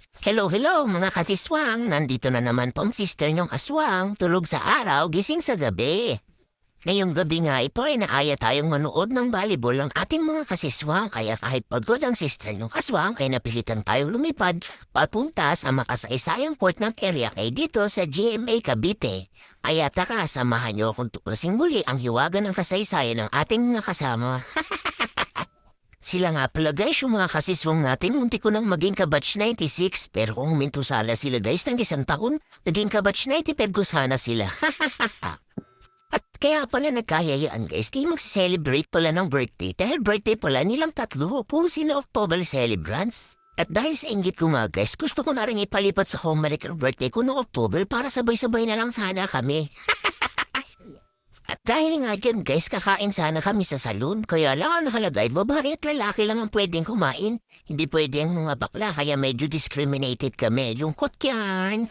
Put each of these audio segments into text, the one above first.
Hello, hello mga katiswang! Nandito na naman po ang sister niyong aswang, tulog sa araw, gising sa gabi. Ngayong gabi nga ito ay naaya tayong manood ng volleyball ng ating mga kasiswang kaya kahit pagod ang sister niyong aswang ay napilitan tayong lumipad papunta sa makasaysayang court ng area kay dito sa GMA Cavite. Kaya tara, samahan niyo akong tuklasin muli ang hiwaga ng kasaysayan ng ating mga kasama. Sila nga pala guys, yung mga kasiswang natin, munti ko nang maging kabatch 96, pero kung huminto sana sila guys ng isang taon, naging kabatch 95 ko sana sila. At kaya pala nagkayayaan guys, di mag-celebrate pala ng birthday dahil birthday pala nilang tatlo, puro sila October celebrants. At dahil sa inggit ko nga guys, gusto ko na rin ipalipat sa home American birthday ko noong October para sabay-sabay na lang sana kami. At dahil nga dyan guys, kakain sana kami sa saloon. Kaya lang ang nakalagay, babae at lalaki lang ang pwedeng kumain. Hindi pwede ang mga bakla, kaya medyo discriminated kami. Lungkot yan.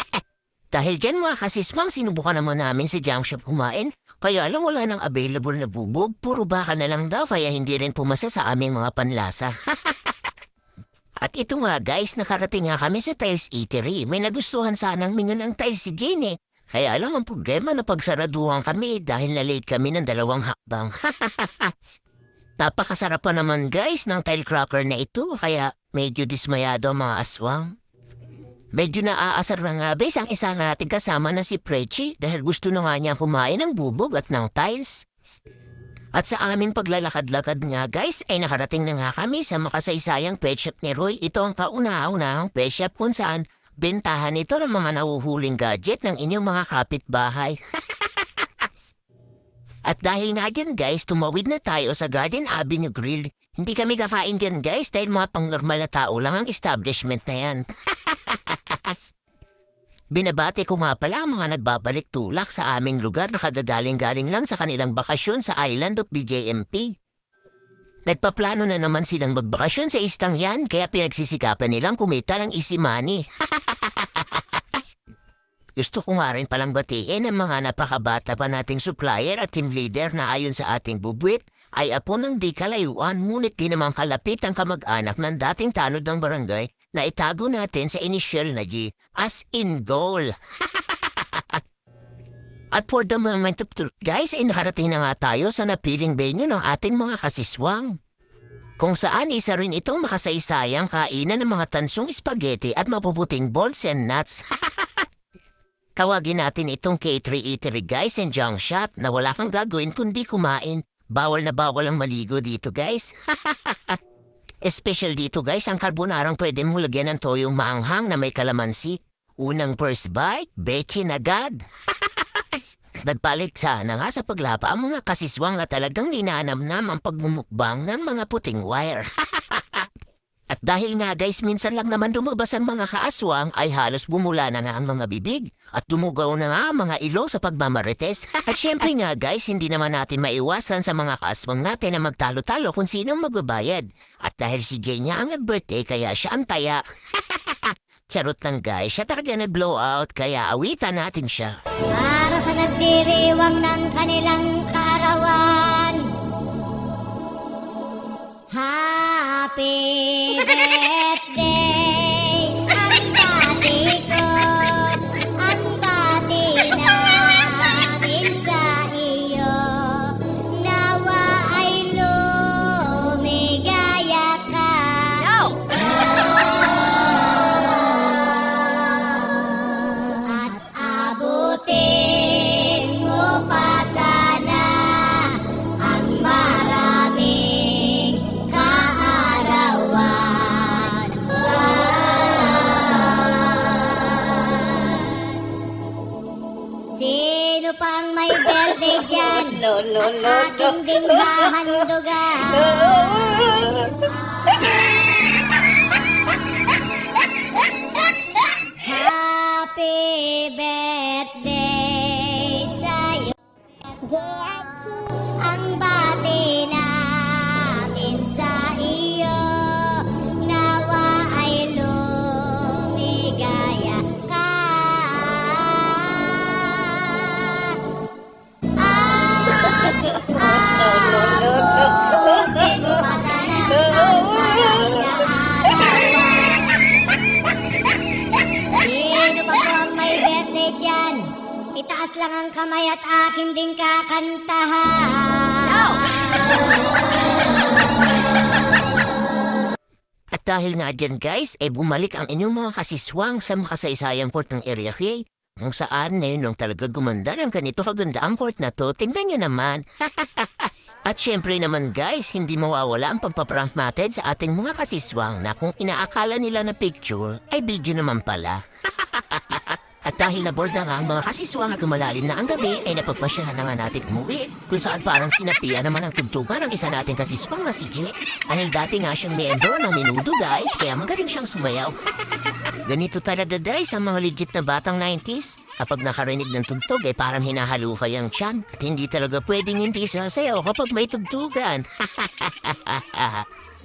dahil dyan mga kasismang, sinubukan naman namin si Jam Shop kumain. Kaya lang wala nang available na bubog. Puro baka na lang daw, kaya hindi rin pumasa sa aming mga panlasa. At ito nga guys, nakarating nga kami sa Tiles Eatery. May nagustuhan sanang menu ng Tiles si Jane eh. Kaya lang ang problema na pagsaraduhan kami dahil na-late kami ng dalawang hakbang. Napakasarap pa naman guys ng tile cracker na ito kaya medyo dismayado ang mga aswang. Medyo naaasar na nga bes ang isa natin kasama na si Prechi dahil gusto na nga niya kumain ng bubog at ng tiles. At sa aming paglalakad-lakad nga guys ay nakarating na nga kami sa makasaysayang pet shop ni Roy. Ito ang kauna-unahang pet shop kung saan bentahan ito ng mga nahuhuling gadget ng inyong mga kapitbahay. At dahil nga dyan guys, tumawid na tayo sa Garden Avenue Grill. Hindi kami kakain dyan guys dahil mga pang-normal na tao lang ang establishment na yan. Binabati ko nga pala ang mga nagbabalik tulak sa aming lugar na kadadaling-galing lang sa kanilang bakasyon sa island of BJMP. Nagpaplano na naman silang magbakasyon sa istang yan kaya pinagsisikapan nilang kumita ng easy money. Gusto ko nga rin palang batiin ang mga napakabata pa nating supplier at team leader na ayon sa ating bubwit ay apo ng di kalayuan ngunit di naman kalapit ang kamag-anak ng dating tanod ng barangay na itago natin sa initial na G as in goal. At for the moment of truth, guys, ay nakarating na nga tayo sa napiling venue ng ating mga kasiswang. Kung saan isa rin itong makasaysayang kainan ng mga tansong spaghetti at mapuputing balls and nuts. Tawagin natin itong K3 Eatery guys and junk shop na wala kang gagawin kundi kumain. Bawal na bawal ang maligo dito guys. Special dito guys ang carbonarang pwede mo lagyan ng toyong maanghang na may kalamansi. Unang first bite, betchin agad. Nagpalit sana nga sa paglapa ang mga kasiswang na talagang ninanamnam ang pagmumukbang ng mga puting wire. At dahil nga guys, minsan lang naman lumabas ang mga kaaswang ay halos bumula na nga ang mga bibig at dumugaw na nga ang mga ilo sa pagmamarites. At syempre nga guys, hindi naman natin maiwasan sa mga kaaswang natin na magtalo-talo kung sino magbabayad. At dahil si Jay niya ang nag-birthday kaya siya ang taya. Charot lang guys, siya talaga nag-blow out kaya awitan natin siya. Para sa nagdiriwang ng kanilang kaarawan. Happy birthday Sino pang may birthday dyan? Aking ding hahandugan. Happy birthday lang ang kamay at akin din kakantahan. At dahil nga dyan guys, eh bumalik ang inyong mga kasiswang sa makasaysayang fort ng Area K, kung saan ngayon nung talaga gumanda ng ganito kaganda ang fort na to, tingnan nyo naman. At syempre naman guys, hindi mawawala ang pagpaprank natin sa ating mga kasiswang na kung inaakala nila na picture, ay video naman pala. At dahil na board na nga ang mga kasiswang at lumalalim na ang gabi, ay napagpasyahan na nga natin umuwi. Kung saan parang sinapian naman ang tugtugan ng isa nating kasiswang na si Jet. Dahil dati nga siyang miyembro ng minudo guys, kaya magaling siyang sumayaw. Ganito talaga guys ang mga legit na batang 90s. Kapag nakarinig ng tugtog ay parang hinahalufay ang tiyan. At hindi talaga pwedeng hindi sasayaw kapag may tugtugan.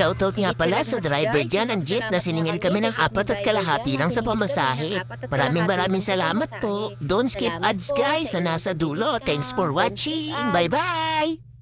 Shoutout nga pala sa driver dyan ang jeep na siningil kami ng apat at kalahati lang sa pamasahe. Maraming maraming salamat po. Don't skip ads guys na nasa dulo. Thanks for watching. Bye-bye!